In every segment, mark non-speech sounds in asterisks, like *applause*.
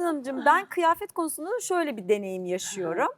Yasemin Hanımcığım ben kıyafet konusunda da şöyle bir deneyim yaşıyorum.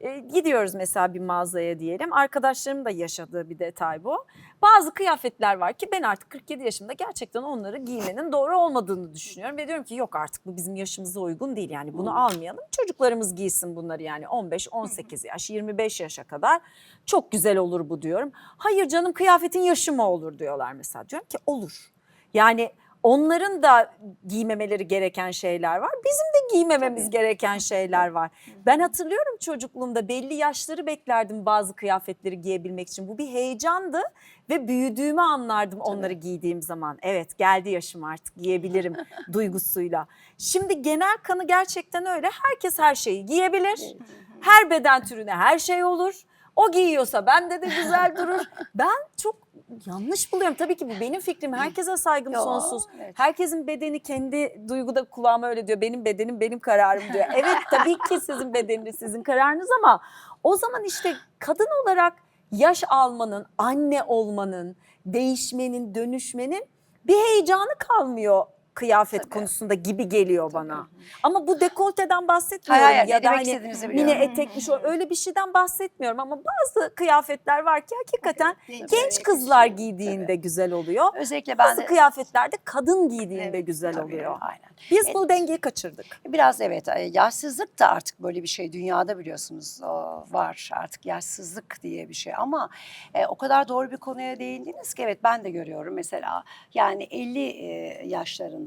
E, gidiyoruz mesela bir mağazaya diyelim. Arkadaşlarım da yaşadığı bir detay bu. Bazı kıyafetler var ki ben artık 47 yaşımda gerçekten onları giymenin doğru olmadığını düşünüyorum. Ve diyorum ki yok artık bu bizim yaşımıza uygun değil yani bunu almayalım. Çocuklarımız giysin bunları yani 15, 18 yaş, 25 yaşa kadar çok güzel olur bu diyorum. Hayır canım kıyafetin yaşı mı olur diyorlar mesela. Diyorum ki olur. Yani onların da giymemeleri gereken şeyler var. Bizim de giymememiz Tabii. gereken şeyler var. Ben hatırlıyorum çocukluğumda belli yaşları beklerdim bazı kıyafetleri giyebilmek için. Bu bir heyecandı ve büyüdüğümü anlardım onları giydiğim zaman. Evet geldi yaşım artık giyebilirim *laughs* duygusuyla. Şimdi genel kanı gerçekten öyle. Herkes her şeyi giyebilir. Her beden türüne her şey olur. O giyiyorsa bende de güzel durur. *laughs* Ben çok yanlış buluyorum. Tabii ki bu benim fikrim. Herkese saygım Yo, sonsuz. evet. Herkesin bedeni kendi duyguda kulağıma öyle diyor. Benim bedenim benim kararım diyor. Evet tabii ki sizin bedeniniz sizin kararınız ama o zaman işte kadın olarak yaş almanın, anne olmanın, değişmenin, dönüşmenin bir heyecanı kalmıyor kıyafet Tabii. konusunda gibi geliyor bana. Ama bu dekolteden bahsetmiyorum Hayır, hayır, ya da hani mini etekmiş o öyle bir şeyden bahsetmiyorum ama bazı kıyafetler var ki hakikaten Genç genç kızlar giydiğinde güzel oluyor. Özellikle ben Bazı de kıyafetlerde kadın giydiğinde Evet, güzel tabii, oluyor. Aynen. Biz Evet. bu dengeyi kaçırdık. Biraz evet e, yaşsızlık da artık böyle bir şey dünyada biliyorsunuz o var artık yaşsızlık diye bir şey ama e, o kadar doğru bir konuya değindiniz ki evet ben de görüyorum mesela yani 50 e,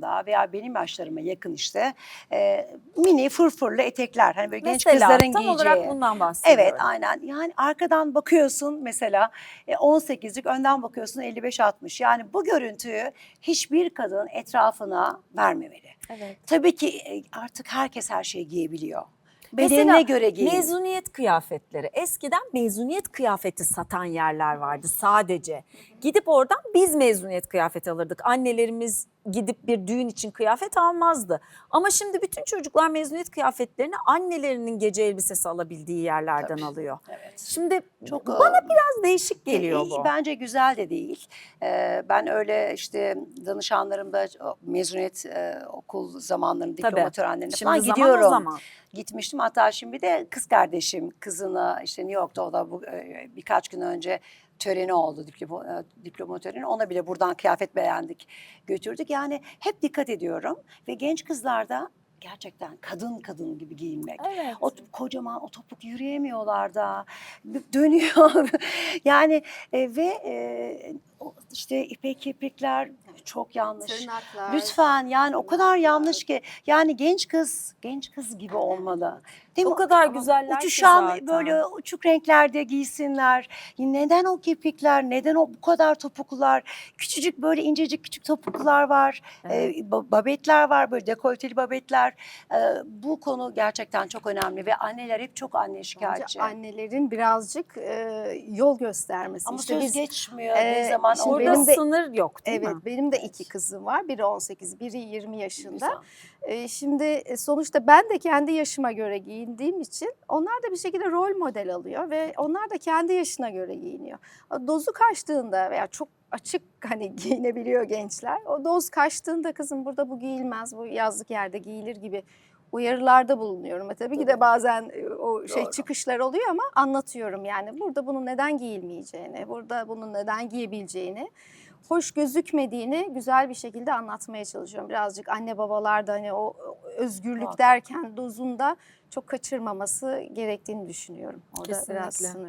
yaşlarında veya benim yaşlarıma yakın işte e, mini fırfırlı etekler hani böyle genç Mesela kızların tam giyeceği. olarak bundan bahsediyorum. Evet aynen yani arkadan bakıyorsun mesela e, 18'lik önden bakıyorsun 55-60 yani bu görüntüyü hiçbir kadın etrafına vermemeli. Evet. Tabii ki e, artık herkes her şeyi giyebiliyor. Bedenine Mesela göre giyin. Mezuniyet kıyafetleri. Eskiden mezuniyet kıyafeti satan yerler vardı sadece. Gidip oradan biz mezuniyet kıyafeti alırdık. Annelerimiz gidip bir düğün için kıyafet almazdı. Ama şimdi bütün çocuklar mezuniyet kıyafetlerini annelerinin gece elbisesi alabildiği yerlerden Tabii. alıyor. Evet. Şimdi Çok, bana e, biraz değişik geliyor İyi, bu. Bence güzel de değil. Ee, ben öyle işte danışanlarımda mezuniyet e, okul zamanlarında diploma Tabii. törenlerinde Şimdi falan zaman o gidiyorum. zaman. Gitmiştim hatta şimdi de kız kardeşim kızını işte New York'ta o da bu, e, birkaç gün önce töreni oldu diploma, e, diploma töreni. Ona bile buradan kıyafet beğendik götürdük. Yani hep dikkat ediyorum ve genç kızlarda gerçekten kadın kadın gibi giyinmek. Evet. O kocaman o topuk yürüyemiyorlar da dönüyor. *laughs* yani e, ve e, işte ipek kirpikler çok yanlış. Tırnaklar. Lütfen yani o kadar yanlış ki yani genç kız genç kız gibi olmalı. Değil O mi? kadar Ama güzeller ki Uçuşan zaten. böyle uçuk renklerde giysinler. Neden o kirpikler? Neden o bu kadar topuklular? Küçücük böyle incecik küçük topuklular var. Evet. Ee, ba- babetler var böyle dekolteli babetler. Ee, bu konu gerçekten çok önemli ve anneler hep çok anne şikayetçi. Bence annelerin birazcık e, yol göstermesi. Ama İşte söz biz- geçmiyor Ee, ne zaman şimdi orada. Orada benim de- sınır yok değil Evet mi? benim de iki kızım var. Biri 18, biri 20 yaşında. Güzel. E, şimdi e, sonuçta ben de kendi yaşıma göre giyindiğim için onlar da bir şekilde rol model alıyor ve onlar da kendi yaşına göre giyiniyor. Dozu kaçtığında veya çok açık *laughs* hani giyinebiliyor gençler. O doz kaçtığında kızım burada bu giyilmez, bu yazlık yerde giyilir gibi uyarılarda bulunuyorum. E tabii ki de bazen e, o şey Doğru. çıkışlar oluyor ama anlatıyorum yani burada bunun neden giyilmeyeceğini, burada bunun neden giyebileceğini hoş gözükmediğini güzel bir şekilde anlatmaya çalışıyorum. Birazcık anne babalar da hani o özgürlük Muhakkak. derken dozunda çok kaçırmaması gerektiğini düşünüyorum. Orada biraz Kesinlikle. sınır.